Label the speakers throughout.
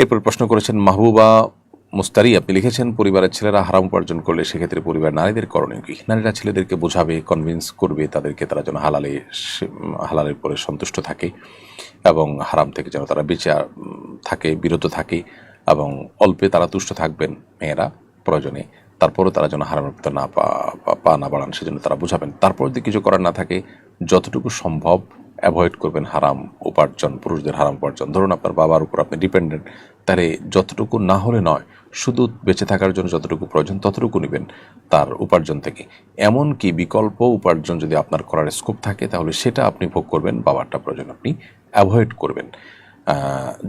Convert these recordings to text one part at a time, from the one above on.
Speaker 1: এরপর প্রশ্ন করেছেন, মাহবুবা মুস্তারি, আপনি লিখেছেন, পরিবারের ছেলেরা হারাম উপার্জন করলে সেক্ষেত্রে পরিবার নারীদের করণীয় কি? নারীরা ছেলেদেরকে বোঝাবে কনভিন্স করবে, তাদেরকে তারা যেন হালালে হালালের পরে সন্তুষ্ট থাকে এবং হারাম থেকে যেন তারা বেঁচে থাকে, বিরত থাকে এবং অল্পে তারা তুষ্ট থাকবেন মেয়েরা প্রয়োজনে। তারপরও তারা যেন হারামের ভিতর না পা না বাড়ান, সেজন্য তারা বোঝাবেন। তারপর যদি কিছু করার না থাকে, যতটুকু সম্ভব অ্যাভয়েড করবেন হারাম উপার্জন, পুরুষদের হারাম উপার্জন। ধরুন আপনার বাবার উপর আপনি ডিপেন্ডেন্ট তাহলে যতটুকু না হলে নয়, শুধু বেঁচে থাকার জন্য যতটুকু প্রয়োজন ততটুকু নেবেন তার উপার্জন থেকে। এমনকি বিকল্প উপার্জন যদি আপনার করার স্কোপ থাকে, তাহলে সেটা আপনি ভোগ করবেন, বাবারটা প্রয়োজন আপনি অ্যাভয়েড করবেন।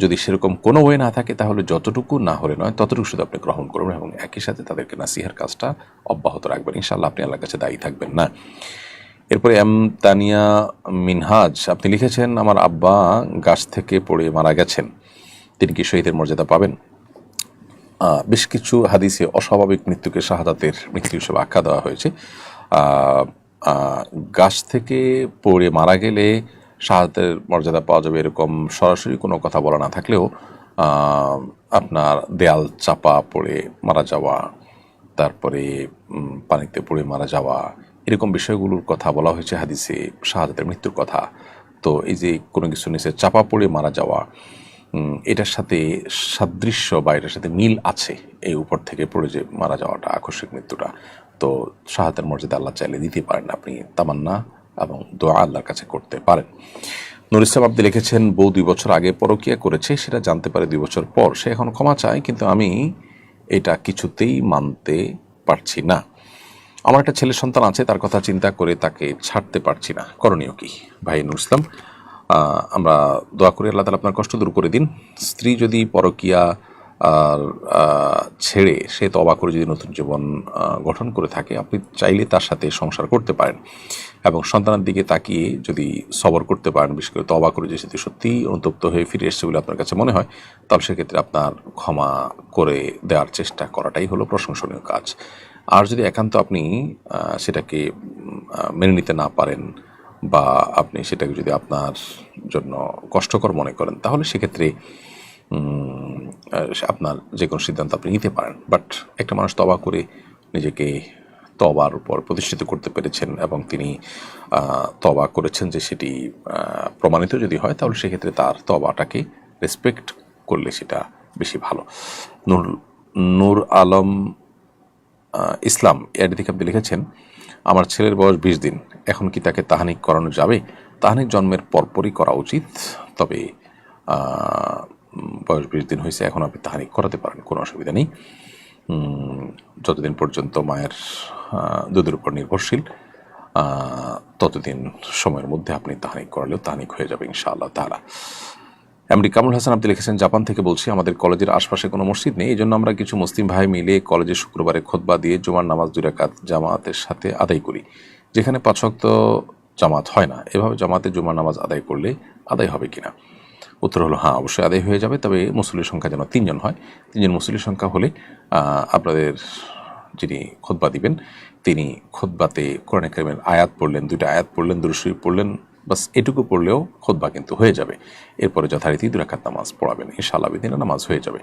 Speaker 1: যদি সেরকম কোনো ওয়ে না থাকে, তাহলে যতটুকু না হলে নয়, ততটুকু শুধু আপনি গ্রহণ করবেন এবং একই সাথে তাদেরকে নাসিহার কাজটা অব্যাহত রাখবেন। ইনশাল্লাহ আপনি আল্লাহর কাছে দায়ী থাকবেন না। এরপরে এম তানিয়া মিনহাজ, আপনি লিখেছেন, আমার আব্বা গাছ থেকে পড়ে মারা গেছেন। তিনি কি শহীদের মর্যাদা পাবেন? বেশ কিছু হাদিসে অস্বাভাবিক মৃত্যুকে শাহাদাতের মৃত্যু হিসেবে আখ্যা দেওয়া হয়েছে। গাছ থেকে পড়ে মারা গেলে শাহাদাতের মর্যাদা পাওয়া যাবে এরকম সরাসরি কোনো কথা বলা না থাকলেও আপনার দেয়াল চাপা পড়ে মারা যাওয়া, তারপরে পানিতে পড়ে মারা যাওয়া এরকম বিষয়গুলোর কথা বলা হয়েছে হাদিসে, শাহাদাতের মৃত্যুর কথা। তো এই যে কোনো কিছু নিচে চাপা পড়ে মারা যাওয়া এটার সাথে সাদৃশ্য বা এটার সাথে মিল আছে এই উপর থেকে পড়ে যে মারা যাওয়াটা, আকস্মিক মৃত্যুটা। তো শাহাদের মর্যাদা আল্লাহ চাইলে দিতে পারেন, আপনি তামান্না এবং দোয়া আল্লাহর কাছে করতে পারেন। নুর ইসলাম আপনি লিখেছেন, বউ দুই বছর আগে পরকিয়া করেছে, সেটা জানতে পারে দুই বছর পর। সে এখন ক্ষমা চায়, কিন্তু আমি এটা কিছুতেই মানতে পারছি না। আমার একটা ছেলে সন্তান আছে, তার কথা চিন্তা করে তাকে ছাড়তে পারছি না। করণীয় কি? ভাই নুর ইসলাম আমরা দোয়া করি আল্লাহ তালা আপনার কষ্ট দূর করে দিন। স্ত্রী যদি পরকিয়া আর ছেড়ে সে তবা করে যদি নতুন জীবন গঠন করে থাকে, আপনি চাইলে তার সাথে সংসার করতে পারেন। এবং সন্তানের দিকে তাকিয়ে যদি সবর করতে পারেন, বিশেষ করে তবা করে যে সেটি সত্যিই অনুতপ্ত হয়ে ফিরে এসছে বলে আপনার কাছে মনে হয়, তাহলে সেক্ষেত্রে আপনার ক্ষমা করে দেওয়ার চেষ্টা করাটাই হলো প্রশংসনীয় কাজ। আর যদি একান্ত আপনি সেটাকে মেনে নিতে না পারেন বা আপনি সেটাকে যদি আপনার জন্য কষ্টকর মনে করেন, তাহলে সেক্ষেত্রে আপনার যে কোনো সিদ্ধান্ত আপনি নিতে পারেন। বাট একটা মানুষ তবা করে নিজেকে তবার উপর প্রতিষ্ঠিত করতে পেরেছেন এবং তিনি তবা করেছেন যে সেটি প্রমাণিত যদি হয়, তাহলে সেক্ষেত্রে তার তবাটাকে রেসপেক্ট করলে সেটা বেশি ভালো। নুর নূর আলম ইসলাম এর দিকে আপনি লিখেছেন, আমার ছেলের বয়স বিশ দিন, এখন কি তাকে তাহানিক করানো যাবে? তাহানিক জন্মের পরপরই করা উচিত, তবে বয়স বিশ দিন হয়েছে, এখন আপনি তাহানিক করাতে পারেন, কোনো অসুবিধা নেই। যতদিন পর্যন্ত মায়ের দুধের উপর নির্ভরশীল ততদিন সময়ের মধ্যে আপনি তাহানিক করালেও তাহানিক হয়ে যাবে ইনশাআল্লাহ তাহলে এমডি কামরুল হাসান আপনি লিখেছেন, জাপান থেকে বলছি, আমাদের কলেজের আশপাশে কোনো মসজিদ নেই। এই জন্য আমরা কিছু মুসলিম ভাই মিলে কলেজে শুক্রবারে খোদবা দিয়ে জুমার নামাজ দুই রাকাত জামাতের সাথে আদায় করি, যেখানে পাঁচক্ত জামাত হয় না। এভাবে জামাতে জুমার নামাজ আদায় করলে আদায় হবে কিনা? উত্তর হলো হ্যাঁ অবশ্যই আদায় হয়ে যাবে। তবে মুসলির সংখ্যা যেন তিনজন হয়, তিনজন মুসলির সংখ্যা হলে আপনাদের যিনি খোদবা দিবেন, তিনি খোদবাতে কোরআন কারিমের আয়াত পড়লেন, দুইটা আয়াত পড়লেন দুরুশরী পড়লেন বাস এটুকু পড়লেও খোদবা কিন্তু হয়ে যাবে। এরপরে যথারীতি দুরাকাত নামাজ পড়াবেন। ইনশাআল্লাহ বিদিনে নামাজ হয়ে যাবে।